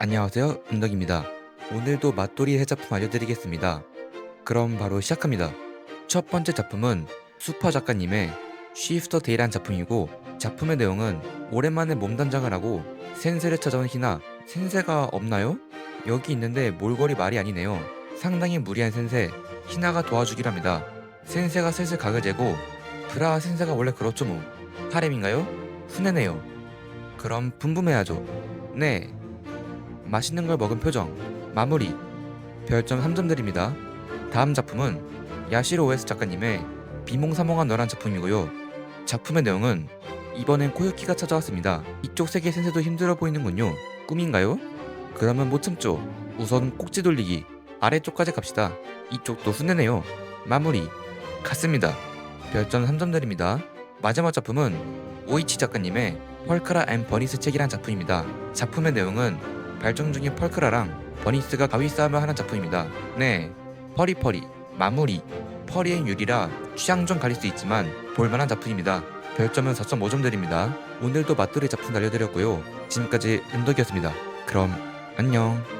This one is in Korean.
안녕하세요 은덕입니다. 오늘도 맛돌이 해작품 알려드리겠습니다. 그럼 바로 시작합니다. 첫 번째 작품은 수퍼 작가님의 쉬프터 데이란 작품이고 작품의 내용은 오랜만에 몸단장을 하고 센세를 찾아온 희나 센세가 없나요? 여기 있는데 몰골이 말이 아니네요. 상당히 무리한 센세 희나가 도와주기로 합니다. 센세가 슬슬 각을 재고 브라 센세가 원래 그렇죠 뭐. 하렘인가요? 순해네요. 그럼 분분해야죠. 네 맛있는 걸 먹은 표정. 마무리. 별점 3점 드립니다. 다음 작품은 야시로 OS 작가님의 비몽사몽한 너란 작품이고요. 작품의 내용은 이번엔 코요키가 찾아왔습니다. 이쪽 세계 센세도 힘들어 보이는군요. 꿈인가요? 그러면 못 참죠 우선 꼭지 돌리기 아래쪽까지 갑시다. 이쪽도 순내네요. 마무리. 갔습니다. 별점 3점 드립니다. 마지막 작품은 오이치 작가님의 펄크라 앤 버니스 책이란 작품입니다. 작품의 내용은 발전 중인 펄크라랑 버니스가 가위 싸움을 하는 작품입니다. 네, 퍼리퍼리, 마무리, 퍼리엔 유리라 취향 좀 가릴 수 있지만 볼만한 작품입니다. 별점은 4.5점 드립니다. 오늘도 맛돌이 작품 알려드렸고요. 지금까지 은덕이었습니다. 그럼 안녕.